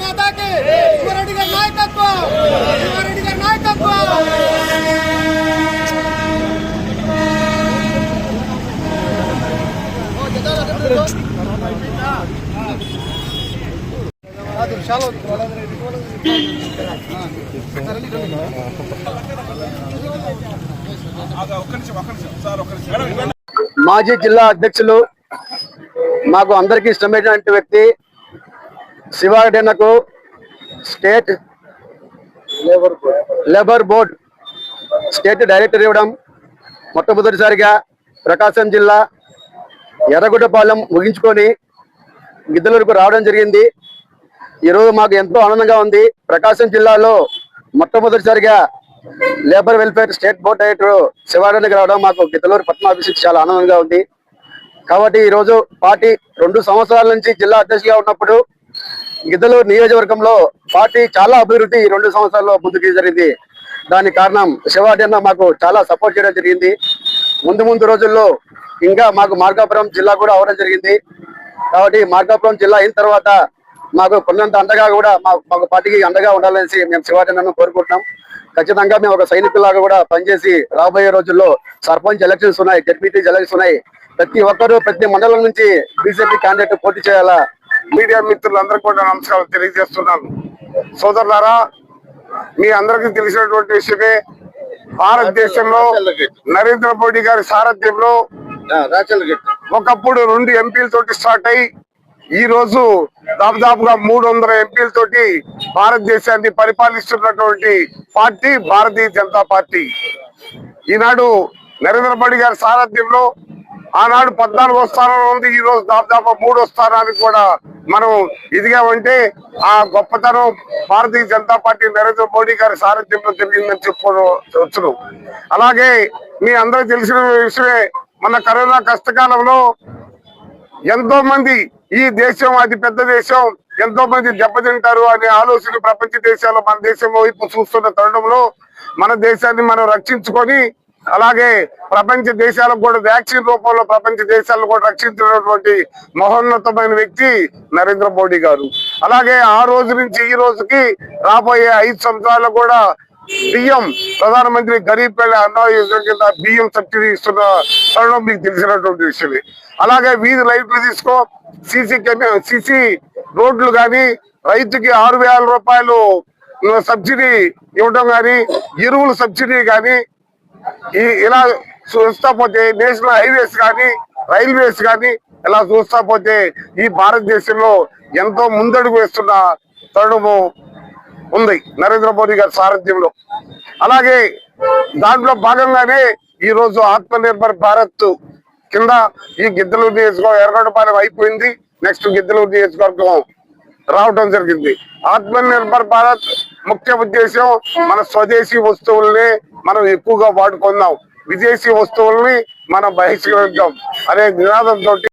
మాతాకి శివరెడ్డి గారి నాయకత్వం శివరెడ్డి గారి నాయకత్వం. మాజీ జిల్లా అధ్యక్షులు మాకు అందరికీ ఇష్టమైనటువంటి వ్యక్తి శివారెడ్డినకు state labour board. State director ఇవ్వడం మొట్టమొదటిసారిగా ప్రకాశం జిల్లా ఎర్రగుడ్డపాలెం ముగించుకొని గిద్దలూరుకు రావడం జరిగింది. ఈరోజు మాకు ఎంతో ఆనందంగా ఉంది. ప్రకాశం జిల్లాలో మొట్టమొదటిసారిగా labour welfare state board director శివారెడ్డికి రావడం మాకు గిద్దలూరు పట్టణాభిషేక్ చాలా ఆనందంగా ఉంది. కాబట్టి ఈ రోజు పార్టీ రెండు సంవత్సరాల నుంచి జిల్లా అధ్యక్షుడిగా ఉన్నప్పుడు గిద్దలూరు నియోజకవర్గంలో పార్టీ చాలా అభివృద్ధి ఈ రెండు సంవత్సరాల్లో ముందుకు జరిగింది. దానికి కారణం శివాడి అన్న మాకు చాలా సపోర్ట్ చేయడం జరిగింది. ముందు ముందు రోజుల్లో ఇంకా మాకు మార్కాపురం జిల్లా కూడా అవడం జరిగింది. కాబట్టి మార్కాపురం జిల్లా అయిన తర్వాత మాకు కొన్నంత అండగా కూడా మా మాకు పార్టీకి అండగా ఉండాలనేసి మేము శివారెడ్డి కోరుకుంటున్నాం. ఖచ్చితంగా మేము ఒక సైనికులాగా కూడా పనిచేసి రాబోయే రోజుల్లో సర్పంచ్ ఎలక్షన్స్ ఉన్నాయి జడ్పీటీ ఎలక్షన్స్ ఉన్నాయి. ప్రతి ఒక్కరూ ప్రతి మండలం నుంచి బీజేపీ క్యాండిడేట్ పోటీ చేయాలా? మీడియా మిత్రులందరికీ కూడా నమస్కారం తెలియజేస్తున్నాను. సోదరులారా మీ అందరికీ తెలిసినటువంటి విషయమే భారతదేశంలో నరేంద్ర మోడీ గారి సారథ్యంలో ఒకప్పుడు రెండు ఎంపీలతోటి స్టార్ట్ అయ్యి ఈ రోజు దాదాపుగా మూడు వందల ఎంపీలతోటి భారతదేశాన్ని పరిపాలిస్తున్నటువంటి పార్టీ భారతీయ జనతా పార్టీ. ఈనాడు నరేంద్ర మోడీ గారి సారథ్యంలో ఆనాడు పద్నాలుగో స్థానంలో ఉంది. ఈ రోజు దాదాపు మూడో స్థానానికి కూడా మనం ఇదిగా ఉంటే ఆ గొప్పతనం భారతీయ జనతా పార్టీ నరేంద్ర మోడీ గారి సారథ్యంలో తెలియదని చెప్పుకోవచ్చును అలాగే మీ అందరూ తెలిసిన విషయమే మన కరోనా కష్టకాలంలో ఎంతో మంది ఈ దేశం అతి పెద్ద దేశం. ఎంతో మంది దెబ్బతింటారు అనే ఆలోచన ప్రపంచ దేశాలు మన దేశం వైపు చూస్తున్న తరుణంలో మన దేశాన్ని మనం రక్షించుకొని అలాగే ప్రపంచ దేశాలకు కూడా వ్యాక్సిన్ రూపంలో ప్రపంచ దేశాలను కూడా రక్షించినటువంటి మహోన్నతమైన వ్యక్తి నరేంద్ర మోడీ గారు. అలాగే ఆ రోజు నుంచి ఈ రోజుకి రాబోయే ఐదు సంవత్సరాలు కూడా బియ్యం ప్రధానమంత్రి గరీబ్ కళ్యాణ్ అన్న యోజన కింద బియ్యం సబ్సిడీ ఇస్తున్న తరుణం మీకు తెలిసినటువంటి విషయమే అలాగే వీధి లైట్లు తీసుకో సీసీ కెమెరా సీసీ రోడ్లు కానీ రైతుకి ఆరు వేల రూపాయలు సబ్సిడీ ఇవ్వడం కానీ ఎరువులు సబ్సిడీ కానీ ఈ ఇలా చూస్తా పోతే నేషనల్ హైవేస్ కానీ రైల్వేస్ కానీ ఇలా చూస్తా పోతే ఈ భారతదేశంలో ఎంతో ముందడుగు వేస్తున్న తరుణము ఉంది. నరేంద్ర మోదీ గారి సారథ్యంలో. అలాగే దాంట్లో భాగంగానే ఈ రోజు ఆత్మ నిర్భర్ భారత్ కింద ఈ గిద్దలూరు నియోజకవర్గం ఎర్రగొండపాలెం అయిపోయింది. నెక్స్ట్ గిద్దలూరు నియోజకవర్గం రావడం జరిగింది. ఆత్మ నిర్భర్ భారత్ ముఖ్య ఉద్దేశం మన స్వదేశీ వస్తువుల్ని మనం ఎక్కువగా వాడుకుందాం. విదేశీ వస్తువుల్ని మనం బహిష్కరించాం. అనే నినాదంతో